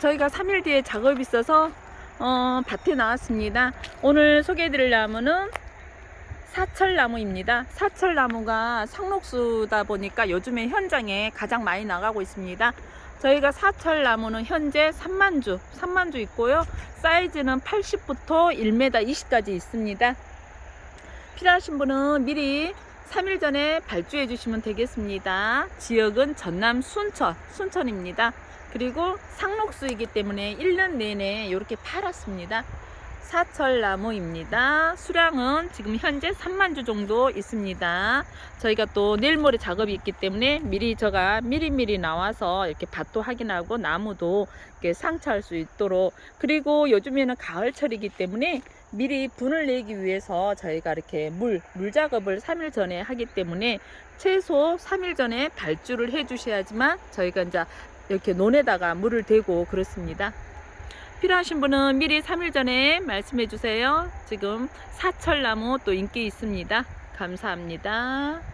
저희가 3일 뒤에 작업이 있어서 어, 밭에 나왔습니다. 오늘 소개해드릴 나무는 사철나무입니다. 사철나무가 상록수다 보니까 요즘에 현장에 가장 많이 나가고 있습니다. 저희가 사철나무는 현재 3만주, 3만주 있고요. 사이즈는 80부터 1m 20까지 있습니다. 필요하신 분은 미리 3일 전에 발주해 주시면 되겠습니다. 지역은 전남 순천, 순천입니다. 그리고 상록수이기 때문에 1년 내내 이렇게 팔았습니다. 사철나무입니다. 수량은 지금 현재 3만 주 정도 있습니다. 저희가 또 내일 모레 작업이 있기 때문에 미리 제가 미리미리 나와서 이렇게 밭도 확인하고 나무도 이렇게 상차할 수 있도록 그리고 요즘에는 가을철이기 때문에 미리 분을 내기 위해서 저희가 이렇게 물, 물 작업을 3일 전에 하기 때문에 최소 3일 전에 발주를 해 주셔야지만 저희가 이제 이렇게 논에다가 물을 대고 그렇습니다. 필요하신 분은 미리 3일 전에 말씀해 주세요. 지금 사철나무 또 인기 있습니다. 감사합니다.